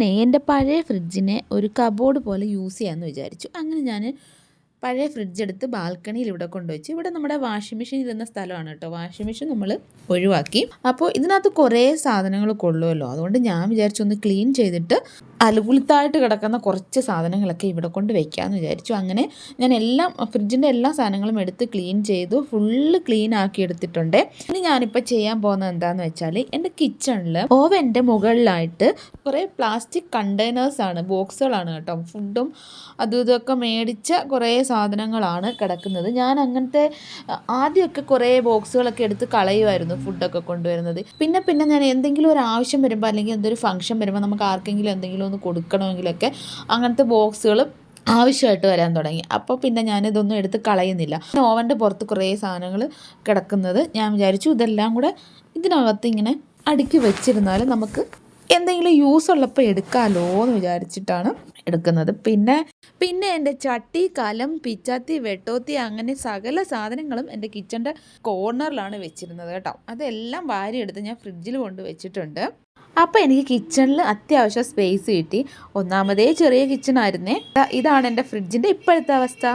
ഞാനേ എന്റെ പഴയ ഫ്രിഡ്ജിനെ ഒരു കബോർഡ് പോലെ യൂസ് ചെയ്യാമെന്ന് വിചാരിച്ചു. അങ്ങനെ ഞാൻ പഴയ ഫ്രിഡ്ജ് എടുത്ത് ബാൽക്കണിയിൽ ഇവിടെ കൊണ്ടുവച്ച്. ഇവിടെ നമ്മുടെ വാഷിംഗ് മെഷീൻ ഇരുന്ന സ്ഥലമാണ് കേട്ടോ വാഷിംഗ് മെഷീൻ നമ്മൾ ഒഴിവാക്കി. അപ്പോൾ ഇതിനകത്ത് കുറേ സാധനങ്ങൾ കൊള്ളുമല്ലോ അതുകൊണ്ട് ഞാൻ വിചാരിച്ചു ഒന്ന് ക്ലീൻ ചെയ്തിട്ട് അലുകുലുത്തായിട്ട് കിടക്കുന്ന കുറച്ച് സാധനങ്ങളൊക്കെ ഇവിടെ കൊണ്ട് വെക്കാമെന്ന് വിചാരിച്ചു. അങ്ങനെ ഞാൻ എല്ലാം ഫ്രിഡ്ജിന്റെ എല്ലാ സാധനങ്ങളും എടുത്ത് ക്ലീൻ ചെയ്തു ഫുള്ള് ക്ലീൻ ആക്കി എടുത്തിട്ടുണ്ട്. ഇനി ഞാനിപ്പോൾ ചെയ്യാൻ പോകുന്നത് എന്താണെന്ന് വെച്ചാൽ എന്റെ കിച്ചണിൽ ഓവന്റെ മുകളിലായിട്ട് കുറേ പ്ലാസ്റ്റിക് കണ്ടെയ്നേഴ്സാണ് ബോക്സുകളാണ് കേട്ടോ. ഫുഡും അതും ഇതൊക്കെ മേടിച്ച കുറേ സാധനങ്ങളാണ് കിടക്കുന്നത്. ഞാൻ അങ്ങനത്തെ ആദ്യമൊക്കെ കുറേ ബോക്സുകളൊക്കെ എടുത്ത് കളയുമായിരുന്നു ഫുഡൊക്കെ കൊണ്ടുവരുന്നത്. പിന്നെ പിന്നെ ഞാൻ എന്തെങ്കിലും ഒരു ആവശ്യം വരുമ്പോൾ അല്ലെങ്കിൽ എന്തൊരു ഫംഗ്ഷൻ വരുമ്പോൾ നമുക്ക് ആർക്കെങ്കിലും എന്തെങ്കിലും ഒന്ന് കൊടുക്കണമെങ്കിലൊക്കെ അങ്ങനത്തെ ബോക്സുകൾ ആവശ്യമായിട്ട് വരാൻ തുടങ്ങി. അപ്പോൾ പിന്നെ ഞാനിതൊന്നും എടുത്ത് കളയുന്നില്ല. ഓവന്റെ പുറത്ത് കുറേ സാധനങ്ങൾ കിടക്കുന്നത് ഞാൻ വിചാരിച്ചു ഇതെല്ലാം കൂടെ ഇതിനകത്ത് ഇങ്ങനെ അടുക്കി വെച്ചിരുന്നാൽ നമുക്ക് എന്തെങ്കിലും യൂസ് ഉള്ളപ്പോൾ എടുക്കാമല്ലോ എന്ന് വിചാരിച്ചിട്ടാണ് എടുക്കുന്നത്. പിന്നെ പിന്നെ എന്റെ ചട്ടി കലം പിച്ചാത്തി വെട്ടോത്തി അങ്ങനെ സകല സാധനങ്ങളും എന്റെ കിച്ചന്റെ കോർണറിലാണ് വെച്ചിരുന്നത് കേട്ടോ. അതെല്ലാം വാരിയെടുത്ത് ഞാൻ ഫ്രിഡ്ജിൽ കൊണ്ട് വെച്ചിട്ടുണ്ട്. അപ്പോൾ എനിക്ക് കിച്ചണിൽ അത്യാവശ്യം സ്പേസ് കിട്ടി. ഒന്നാമതേ ചെറിയ കിച്ചൺ ആയിരുന്നേ. ഇതാണ് എന്റെ ഫ്രിഡ്ജിന്റെ ഇപ്പോഴത്തെ അവസ്ഥ.